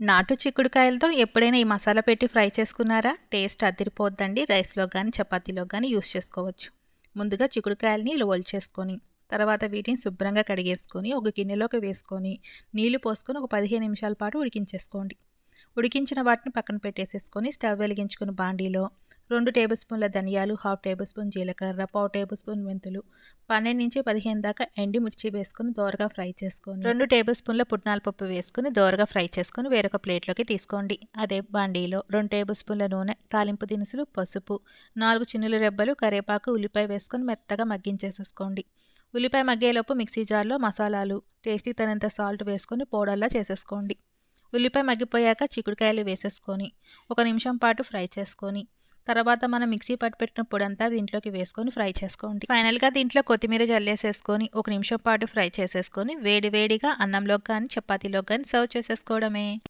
నాటు చిక్కుడుకాయలతో ఎప్పుడైనా ఈ మసాలా పెట్టి ఫ్రై చేసుకున్నారా? టేస్ట్ అదిరిపోద్దండి. రైస్లో కానీ చపాతీలో కానీ యూస్ చేసుకోవచ్చు. ముందుగా చిక్కుడుకాయలని లోల్ చేసుకొని తర్వాత వీటిని శుభ్రంగా కడిగేసుకొని ఒక గిన్నెలోకి వేసుకొని నీళ్ళు పోసుకొని ఒక పదిహేను నిమిషాల పాటు ఉడికించేసుకోండి. ఉడికించిన వాటిని పక్కన పెట్టేసేసుకొని స్టవ్ వెలిగించుకుని బాండీలో రెండు టేబుల్ స్పూన్ల ధనియాలు హాఫ్ టేబుల్ స్పూన్ జీలకర్ర పావు టేబుల్ స్పూన్ మెంతులు. పన్నెండు నుంచి పదిహేను దాకా ఎండి మిర్చి వేసుకుని దోరగా ఫ్రై చేసుకొని రెండు టేబుల్ స్పూన్ల పుట్నాల పప్పు వేసుకుని దోరగా ఫ్రై చేసుకొని వేరొక ప్లేట్లోకి తీసుకోండి. అదే బాండీలో రెండు టేబుల్ స్పూన్ల నూనె తాలింపు దినుసులు పసుపు నాలుగు చిన్నుల రెబ్బలు కరివేపాకు ఉల్లిపాయ వేసుకొని మెత్తగా మగ్గించేసేసుకోండి. ఉల్లిపాయ మగ్గేలోపు మిక్సీ జార్లో మసాలాలు టేస్టీ తనంత సాల్ట్ వేసుకొని పౌడర్లా చేసేసుకోండి. ఉల్లిపాయ మగ్గిపోయాక చిక్కుడుకాయలు వేసేసుకొని ఒక నిమిషం పాటు ఫ్రై చేసుకొని తర్వాత మనం మిక్సీ పట్టు పెట్టిన పొడంతా దీంట్లోకి వేసుకొని ఫ్రై చేసుకోండి. ఫైనల్గా దీంట్లో కొత్తిమీర జల్లేసేసుకొని ఒక నిమిషం పాటు ఫ్రై చేసేసుకొని వేడి వేడిగా అన్నంలోకి కానీ చపాతీలోకి కానీ సర్వ్ చేసేసుకోవడమే.